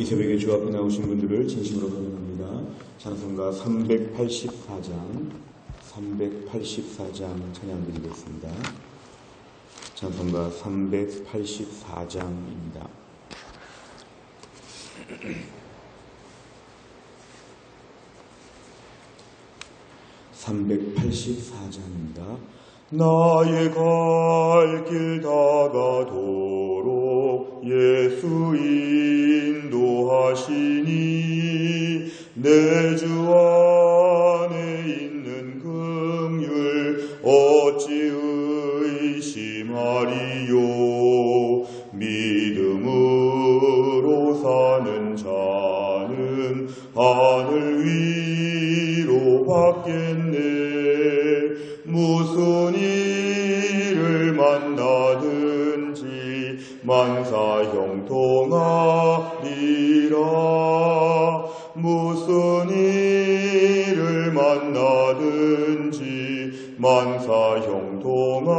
이 새벽에 주 앞에 나오신 분들을 진심으로 환영합니다. 찬송가 384장, 384장 찬양 드리겠습니다. 찬송가 384장입니다. (384장입니다) 나의 갈 길 다가도록 예수 인도 하시니 내주안 만사 형통하리라.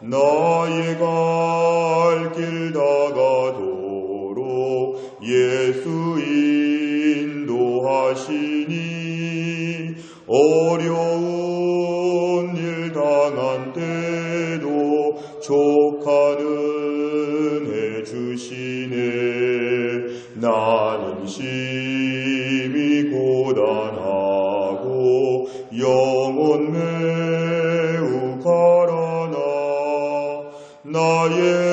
나의 갈 나의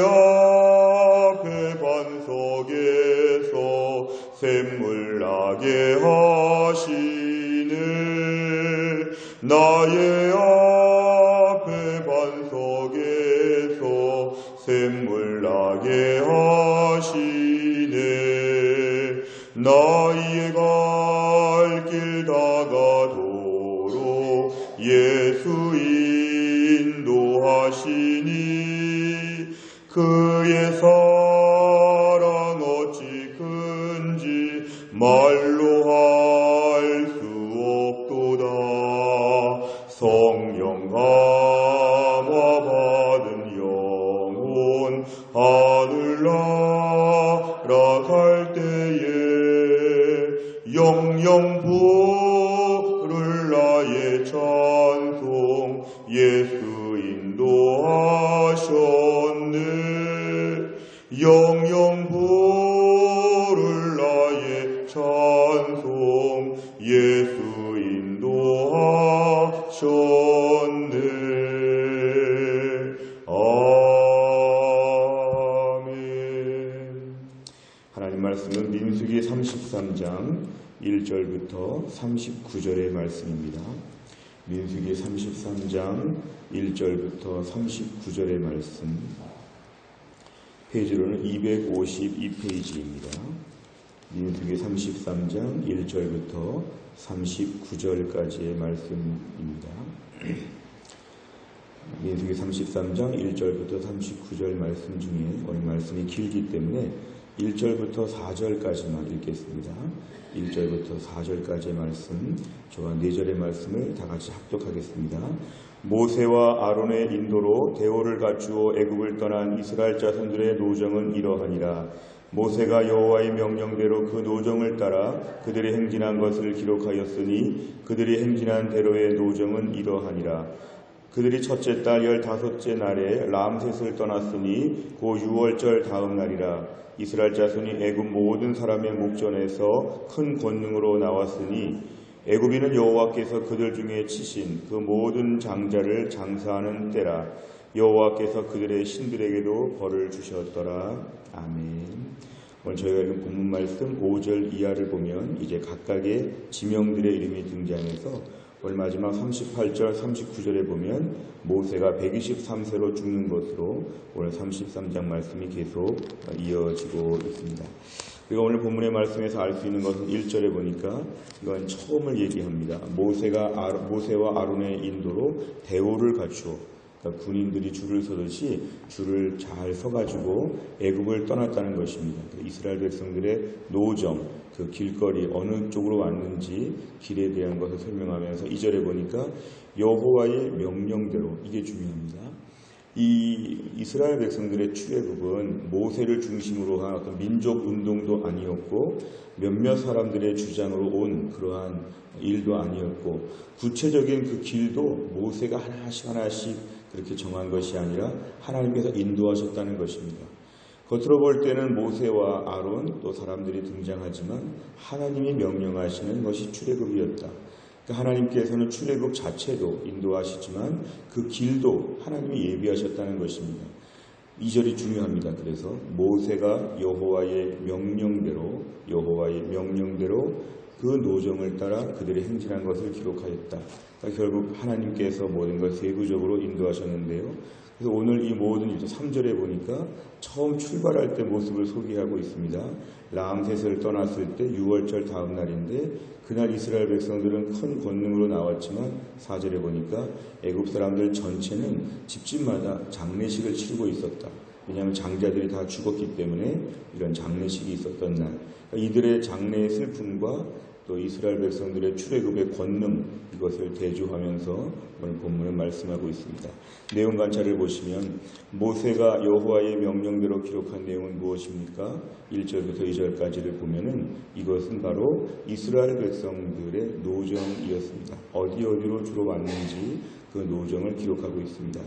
그의 사랑 어찌 큰지 말 1절부터 39절의 말씀입니다. 민수기 33장 1절부터 39절의 말씀 페이지로는 252페이지입니다. 민수기 33장 1절부터 39절까지의 말씀입니다. 민수기 33장 1절부터 39절 말씀 중에 오늘 말씀이 길기 때문에 1절부터 4절까지만 읽겠습니다. 1절부터 4절까지의 말씀, 저와 4절의 말씀을 다 같이 합독하겠습니다. 모세와 아론의 인도로 대오를 갖추어 애굽을 떠난 이스라엘 자손들의 노정은 이러하니라. 모세가 여호와의 명령대로 그 노정을 따라 그들이 행진한 것을 기록하였으니 그들이 행진한 대로의 노정은 이러하니라. 그들이 첫째 달 열다섯째 날에 람셋을 떠났으니 고 유월절 다음 날이라. 이스라엘 자손이 애굽 모든 사람의 목전에서 큰 권능으로 나왔으니 애굽인은 여호와께서 그들 중에 치신 그 모든 장자를 장사하는 때라. 여호와께서 그들의 신들에게도 벌을 주셨더라. 아멘. 오늘 저희가 읽은 본문 말씀 5절 이하를 보면 이제 각각의 지명들의 이름이 등장해서 오늘 마지막 38절, 39절에 보면 모세가 123세로 죽는 것으로 오늘 33장 말씀이 계속 이어지고 있습니다. 그리고 오늘 본문의 말씀에서 알 수 있는 것은 1절에 보니까 이건 처음을 얘기합니다. 모세가 모세와 아론의 인도로 대오를 갖추어 그러니까 군인들이 줄을 서듯이 줄을 잘 서가지고 애굽을 떠났다는 것입니다. 이스라엘 백성들의 노정, 그 길거리 어느 쪽으로 왔는지 길에 대한 것을 설명하면서 이절에 보니까 여호와의 명령대로 이게 중요합니다. 이 이스라엘 백성들의 출애굽은 모세를 중심으로 한 어떤 민족 운동도 아니었고 몇몇 사람들의 주장으로 온 그러한 일도 아니었고 구체적인 그 길도 모세가 하나씩 하나씩 그렇게 정한 것이 아니라 하나님께서 인도하셨다는 것입니다. 겉으로 볼 때는 모세와 아론 또 사람들이 등장하지만 하나님이 명령하시는 것이 출애굽이었다. 그 하나님께서는 출애굽 자체도 인도하시지만 그 길도 하나님이 예비하셨다는 것입니다. 이 절이 중요합니다. 그래서 모세가 여호와의 명령대로 여호와의 명령대로 그 노정을 따라 그들이 행진한 것을 기록하였다. 그러니까 결국 하나님께서 모든 걸 세부적으로 인도하셨는데요. 그래서 오늘 이 모든 3절에 보니까 처음 출발할 때 모습을 소개하고 있습니다. 라암셋을 떠났을 때 6월절 다음 날인데 그날 이스라엘 백성들은 큰 권능으로 나왔지만 4절에 보니까 애굽 사람들 전체는 집집마다 장례식을 치르고 있었다. 왜냐하면 장자들이 다 죽었기 때문에 이런 장례식이 있었던 날. 그러니까 이들의 장례의 슬픔과 또 이스라엘 백성들의 출애굽의 권능 이것을 대조하면서 오늘 본문을 말씀하고 있습니다. 내용 관찰을 보시면 모세가 여호와의 명령대로 기록한 내용은 무엇입니까? 1절부터 2절까지를 보면은 이것은 바로 이스라엘 백성들의 노정이었습니다. 어디 어디로 주로 왔는지 그 노정을 기록하고 있습니다.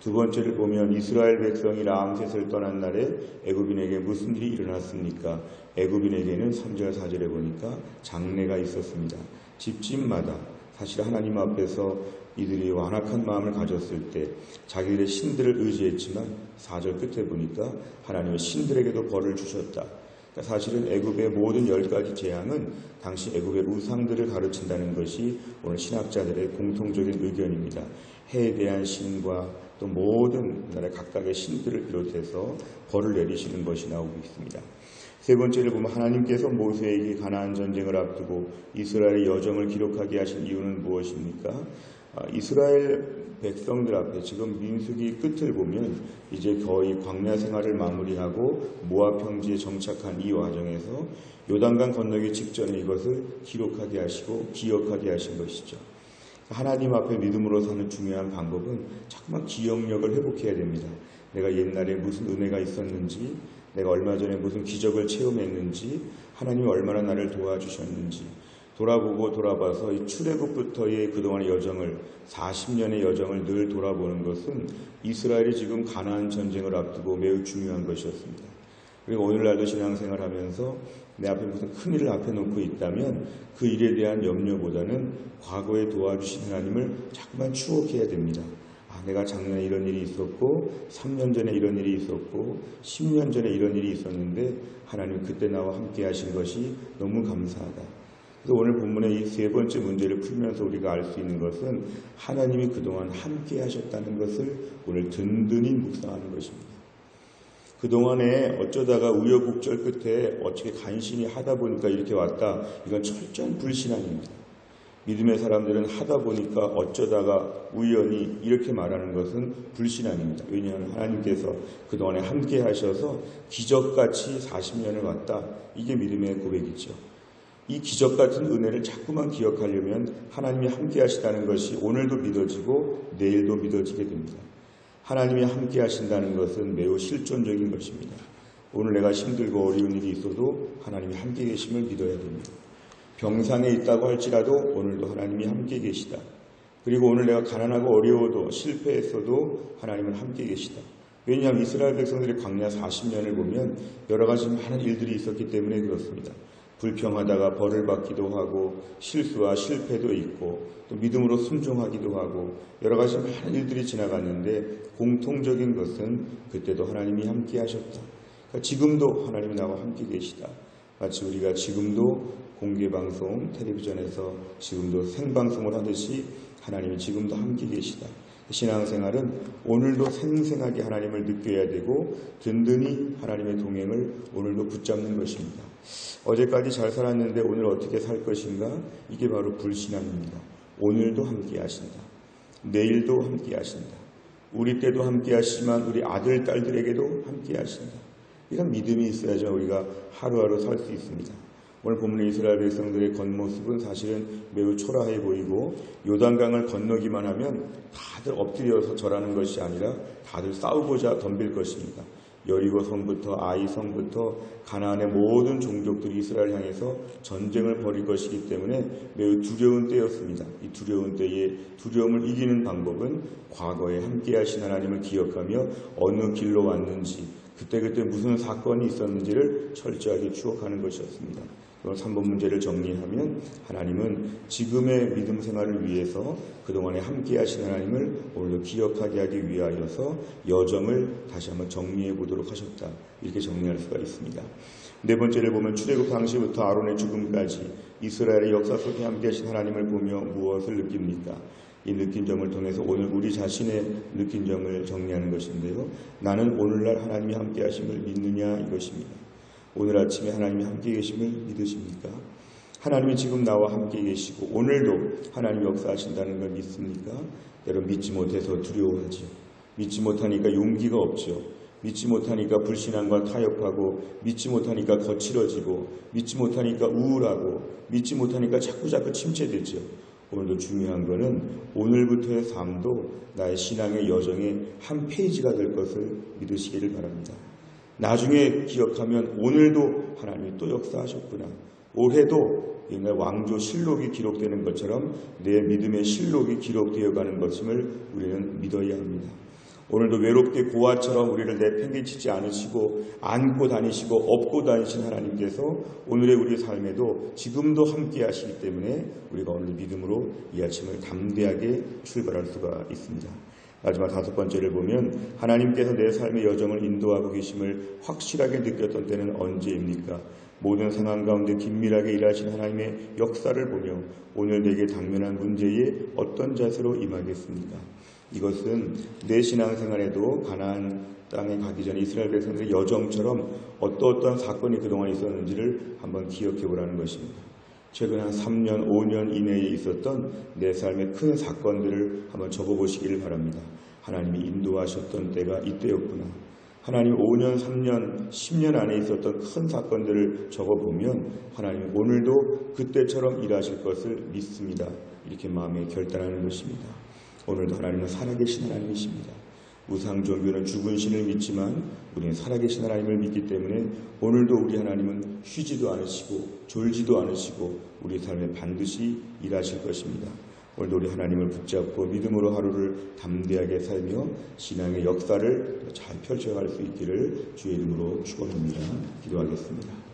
두 번째를 보면 이스라엘 백성이 라암셋을 떠난 날에 애굽인에게 무슨 일이 일어났습니까? 애굽인에게는 3절 4절에 보니까 장례가 있었습니다. 집집마다 사실 하나님 앞에서 이들이 완악한 마음을 가졌을 때 자기들의 신들을 의지했지만 4절 끝에 보니까 하나님은 신들에게도 벌을 주셨다. 그러니까 사실은 애굽의 모든 열 가지 재앙은 당시 애굽의 우상들을 가르친다는 것이 오늘 신학자들의 공통적인 의견입니다. 해에 대한 신과 또 모든 나라의 각각의 신들을 비롯해서 벌을 내리시는 것이 나오고 있습니다. 세 번째를 보면 하나님께서 모세에게 가나안 전쟁을 앞두고 이스라엘의 여정을 기록하게 하신 이유는 무엇입니까? 아, 이스라엘 백성들 앞에 지금 민수기 끝을 보면 이제 거의 광야 생활을 마무리하고 모압 평지에 정착한 이 과정에서 요단강 건너기 직전에 이것을 기록하게 하시고 기억하게 하신 것이죠. 하나님 앞에 믿음으로 사는 중요한 방법은 자꾸만 기억력을 회복해야 됩니다. 내가 옛날에 무슨 은혜가 있었는지, 내가 얼마 전에 무슨 기적을 체험했는지, 하나님이 얼마나 나를 도와주셨는지, 돌아보고 돌아봐서 이 출애굽부터의 그동안의 여정을 40년의 여정을 늘 돌아보는 것은 이스라엘이 지금 가나안 전쟁을 앞두고 매우 중요한 것이었습니다. 그리고 오늘날도 신앙생활하면서 내 앞에 무슨 큰 일을 앞에 놓고 있다면 그 일에 대한 염려보다는 과거에 도와주신 하나님을 자꾸만 추억해야 됩니다. 아, 내가 작년에 이런 일이 있었고, 3년 전에 이런 일이 있었고, 10년 전에 이런 일이 있었는데, 하나님 그때 나와 함께 하신 것이 너무 감사하다. 그래서 오늘 본문의 이 세 번째 문제를 풀면서 우리가 알 수 있는 것은 하나님이 그동안 함께 하셨다는 것을 오늘 든든히 묵상하는 것입니다. 그동안에 어쩌다가 우여곡절 끝에 어떻게 간신히 하다 보니까 이렇게 왔다. 이건 철저한 불신앙입니다. 믿음의 사람들은 하다 보니까 어쩌다가 우연히 이렇게 말하는 것은 불신앙입니다. 왜냐하면 하나님께서 그동안에 함께 하셔서 기적같이 40년을 왔다. 이게 믿음의 고백이죠. 이 기적 같은 은혜를 자꾸만 기억하려면 하나님이 함께 하시다는 것이 오늘도 믿어지고 내일도 믿어지게 됩니다. 하나님이 함께 하신다는 것은 매우 실존적인 것입니다. 오늘 내가 힘들고 어려운 일이 있어도 하나님이 함께 계심을 믿어야 됩니다. 병상에 있다고 할지라도 오늘도 하나님이 함께 계시다. 그리고 오늘 내가 가난하고 어려워도 실패했어도 하나님은 함께 계시다. 왜냐하면 이스라엘 백성들이 광야 40년을 보면 여러 가지 많은 일들이 있었기 때문에 그렇습니다. 불평하다가 벌을 받기도 하고 실수와 실패도 있고 또 믿음으로 순종하기도 하고 여러 가지 많은 일들이 지나갔는데 공통적인 것은 그때도 하나님이 함께 하셨다. 그러니까 지금도 하나님이 나와 함께 계시다. 마치 우리가 지금도 공개 방송 텔레비전에서 지금도 생방송을 하듯이 하나님이 지금도 함께 계시다. 신앙생활은 오늘도 생생하게 하나님을 느껴야 되고 든든히 하나님의 동행을 오늘도 붙잡는 것입니다. 어제까지 잘 살았는데 오늘 어떻게 살 것인가? 이게 바로 불신앙입니다. 오늘도 함께 하신다. 내일도 함께 하신다. 우리 때도 함께 하시지만 우리 아들, 딸들에게도 함께 하신다. 이런 믿음이 있어야죠. 우리가 하루하루 살 수 있습니다. 오늘 본문의 이스라엘 백성들의 겉모습은 사실은 매우 초라해 보이고 요단강을 건너기만 하면 다들 엎드려서 절하는 것이 아니라 다들 싸우고자 덤빌 것입니다. 여리고 성부터 아이 성부터 가나안의 모든 종족들이 이스라엘 향해서 전쟁을 벌일 것이기 때문에 매우 두려운 때였습니다. 이 두려운 때에 두려움을 이기는 방법은 과거에 함께 하신 하나님을 기억하며 어느 길로 왔는지 그때그때 무슨 사건이 있었는지를 철저하게 추억하는 것이었습니다. 그럼 3번 문제를 정리하면 하나님은 지금의 믿음 생활을 위해서 그동안에 함께 하신 하나님을 오늘도 기억하게 하기 위하여서 여정을 다시 한번 정리해 보도록 하셨다. 이렇게 정리할 수가 있습니다. 네 번째를 보면 출애굽 당시부터 아론의 죽음까지 이스라엘의 역사 속에 함께 하신 하나님을 보며 무엇을 느낍니까? 이 느낀 점을 통해서 오늘 우리 자신의 느낀 점을 정리하는 것인데요. 나는 오늘날 하나님이 함께 하심을 믿느냐 이것입니다. 오늘 아침에 하나님이 함께 계심을 믿으십니까? 하나님이 지금 나와 함께 계시고 오늘도 하나님 역사하신다는 걸 믿습니까? 여러분 믿지 못해서 두려워하죠. 믿지 못하니까 용기가 없죠. 믿지 못하니까 불신앙과 타협하고 믿지 못하니까 거칠어지고 믿지 못하니까 우울하고 믿지 못하니까 자꾸자꾸 침체되죠. 오늘도 중요한 것은 오늘부터의 삶도 나의 신앙의 여정의 한 페이지가 될 것을 믿으시기를 바랍니다. 나중에 기억하면 오늘도 하나님이 또 역사하셨구나. 올해도 옛날 왕조 실록이 기록되는 것처럼 내 믿음의 실록이 기록되어 가는 것임을 우리는 믿어야 합니다. 오늘도 외롭게 고아처럼 우리를 내팽개치지 않으시고 안고 다니시고 업고 다니신 하나님께서 오늘의 우리 삶에도 지금도 함께 하시기 때문에 우리가 오늘 믿음으로 이 아침을 담대하게 출발할 수가 있습니다. 마지막 다섯 번째를 보면 하나님께서 내 삶의 여정을 인도하고 계심을 확실하게 느꼈던 때는 언제입니까? 모든 상황 가운데 긴밀하게 일하신 하나님의 역사를 보며 오늘 내게 당면한 문제에 어떤 자세로 임하겠습니까? 이것은 내 신앙생활에도 가나안 땅에 가기 전에 이스라엘 백성들의 여정처럼 어떠어떤 사건이 그동안 있었는지를 한번 기억해 보라는 것입니다. 최근 한 3년, 5년 이내에 있었던 내 삶의 큰 사건들을 한번 적어보시기를 바랍니다. 하나님이 인도하셨던 때가 이때였구나. 하나님 5년, 3년, 10년 안에 있었던 큰 사건들을 적어보면 하나님 오늘도 그때처럼 일하실 것을 믿습니다. 이렇게 마음에 결단하는 것입니다. 오늘도 하나님은 살아계신 하나님이십니다. 우상 종교는 죽은 신을 믿지만 우리는 살아계신 하나님을 믿기 때문에 오늘도 우리 하나님은 쉬지도 않으시고 졸지도 않으시고 우리 삶에 반드시 일하실 것입니다. 오늘도 우리 하나님을 붙잡고 믿음으로 하루를 담대하게 살며 신앙의 역사를 잘 펼쳐갈 수 있기를 주의 이름으로 축원합니다. 기도하겠습니다.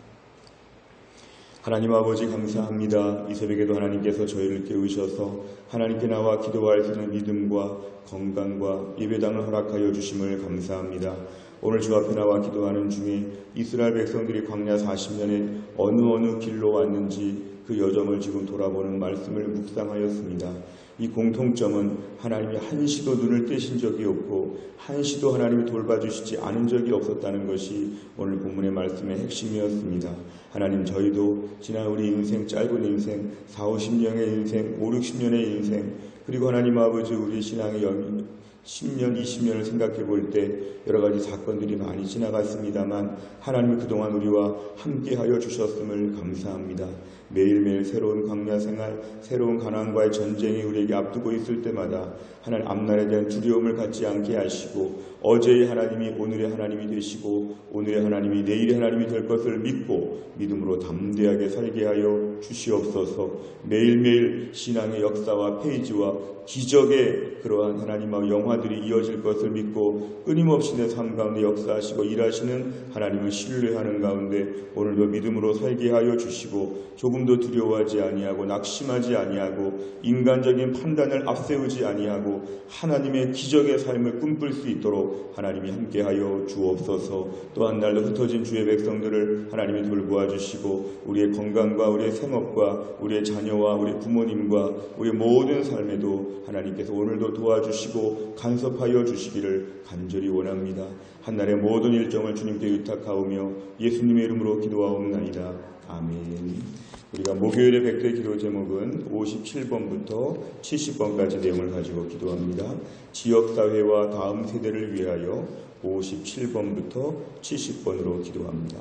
하나님 아버지 감사합니다. 이 새벽에도 하나님께서 저희를 깨우셔서 하나님께 나와 기도할 수 있는 믿음과 건강과 예배당을 허락하여 주심을 감사합니다. 오늘 주 앞에 나와 기도하는 중에 이스라엘 백성들이 광야 40년에 어느 어느 길로 왔는지 그 여정을 지금 돌아보는 말씀을 묵상하였습니다. 이 공통점은 하나님이 한시도 눈을 떼신 적이 없고 한시도 하나님이 돌봐주시지 않은 적이 없었다는 것이 오늘 본문의 말씀의 핵심이었습니다. 하나님 저희도 지난 우리 인생 짧은 인생 4, 50년의 인생 5, 60년의 인생 그리고 하나님 아버지 우리 신앙의 연 10년, 20년을 생각해 볼 때 여러 가지 사건들이 많이 지나갔습니다만 하나님이 그동안 우리와 함께 하여 주셨음을 감사합니다. 매일매일 새로운 광야 생활, 새로운 가난과의 전쟁이 우리에게 앞두고 있을 때마다 하나님 앞날에 대한 두려움을 갖지 않게 하시고 어제의 하나님이 오늘의 하나님이 되시고 오늘의 하나님이 내일의 하나님이 될 것을 믿고 믿음으로 담대하게 살게 하여 주시옵소서. 매일매일 신앙의 역사와 페이지와 기적의 그러한 하나님과 영화들이 이어질 것을 믿고 끊임없이 내 삶 가운데 역사하시고 일하시는 하나님을 신뢰하는 가운데 오늘도 믿음으로 살게 하여 주시고 조금도 두려워하지 아니하고 낙심하지 아니하고 인간적인 판단을 앞세우지 아니하고 하나님의 기적의 삶을 꿈꿀 수 있도록 하나님이 함께하여 주옵소서 또한 날로 흩어진 주의 백성들을 하나님이 돌보아 주시고 우리의 건강과 우리의 생업과 우리의 자녀와 우리 부모님과 우리의 모든 삶에도 하나님께서 오늘도 도와주시고 간섭하여 주시기를 간절히 원합니다. 한날의 모든 일정을 주님께 의탁하오며 예수님의 이름으로 기도하옵나이다. 아멘. 우리가 목요일의 백대 기도 제목은 57번부터 70번까지 내용을 가지고 기도합니다. 지역사회와 다음 세대를 위하여 57번부터 70번으로 기도합니다.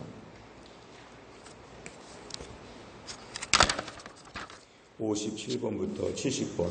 57번부터 70번.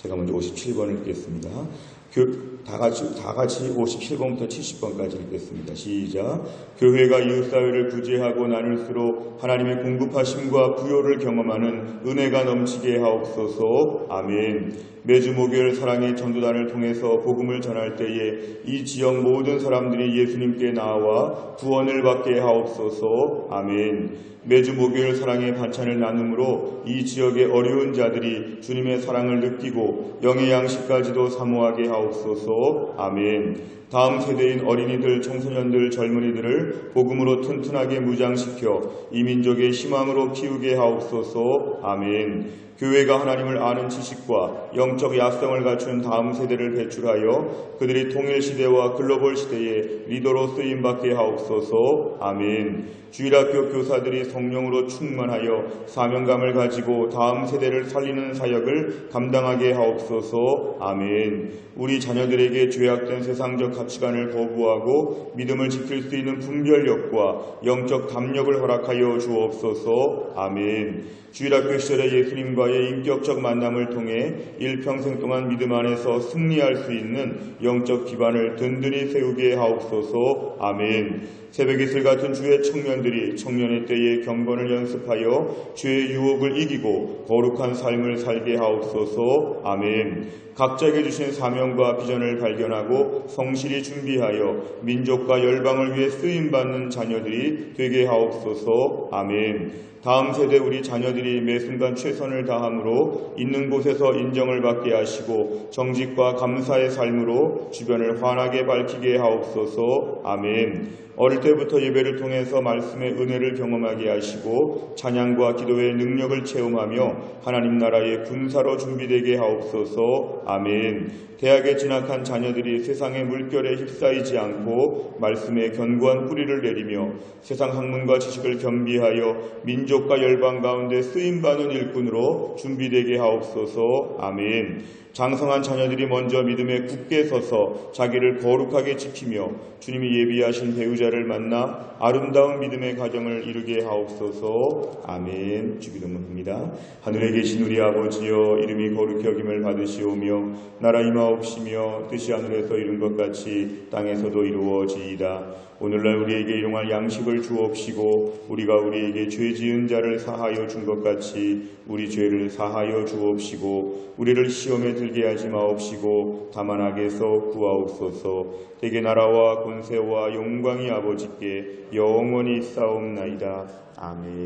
제가 먼저 57번을 읽겠습니다. 교- 다 같이, 다 같이 57번부터 70번까지 읽겠습니다. 시작. 교회가 이웃사회를 구제하고 나눌수록 하나님의 공급하심과 부요를 경험하는 은혜가 넘치게 하옵소서. 아멘. 매주 목요일 사랑의 전도단을 통해서 복음을 전할 때에 이 지역 모든 사람들이 예수님께 나와 구원을 받게 하옵소서. 아멘. 매주 목요일 사랑의 반찬을 나눔으로 이 지역의 어려운 자들이 주님의 사랑을 느끼고 영의 양식까지도 사모하게 하옵소서. 아멘. 다음 세대인 어린이들, 청소년들, 젊은이들을 복음으로 튼튼하게 무장시켜 이 민족의 희망으로 키우게 하옵소서. 아멘. 교회가 하나님을 아는 지식과 영적 야성을 갖춘 다음 세대를 배출하여 그들이 통일 시대와 글로벌 시대의 리더로 쓰임 받게 하옵소서. 아멘. 주일학교 교사들이 성령으로 충만하여 사명감을 가지고 다음 세대를 살리는 사역을 감당하게 하옵소서. 아멘. 우리 자녀들에게 죄악된 세상적 가치관을 거부하고 믿음을 지킬 수 있는 분별력과 영적 담력을 허락하여 주옵소서. 아멘. 주일학교 시절의 예수님과의 인격적 만남을 통해 일평생 동안 믿음 안에서 승리할 수 있는 영적 기반을 든든히 세우게 하옵소서. 아멘. 새벽 이슬 같은 주의 청년들이 청년의 때에 경건을 연습하여 죄의 유혹을 이기고 거룩한 삶을 살게 하옵소서. 아멘. 각자에게 주신 사명과 비전을 발견하고 성실히 준비하여 민족과 열방을 위해 쓰임받는 자녀들이 되게 하옵소서. 아멘. 다음 세대 우리 자녀들이 매 순간 최선을 다함으로 있는 곳에서 인정을 받게 하시고 정직과 감사의 삶으로 주변을 환하게 밝히게 하옵소서. 아멘. 어릴 때부터 예배를 통해서 말씀의 은혜를 경험하게 하시고 찬양과 기도의 능력을 체험하며 하나님 나라의 군사로 준비되게 하옵소서. 아멘. 대학에 진학한 자녀들이 세상의 물결에 휩싸이지 않고 말씀의 견고한 뿌리를 내리며 세상 학문과 지식을 겸비하여 민족 과 열방 가운데 쓰임 받는 일꾼으로 준비되게 하옵소서. 아멘. 장성한 자녀들이 먼저 믿음에 굳게 서서 자기를 거룩하게 지키며 주님이 예비하신 배우자를 만나 아름다운 믿음의 가정을 이루게 하옵소서. 아멘. 주기도문입니다. 하늘에 계신 우리 아버지여 이름이 거룩히 여김을 받으시오며 나라 임하옵시며 뜻이 하늘에서 이룬 것 같이 땅에서도 이루어지이다. 오늘날 우리에게 일용할 양식을 주옵시고 우리가 우리에게 죄 지은 자를 사하여 준 것 같이 우리 죄를 사하여 주옵시고 우리를 시험에 들게 하지 마옵시고 다만 악에서 구하옵소서 대개 나라와 권세와 영광이 아버지께 영원히 싸움나이다. 아멘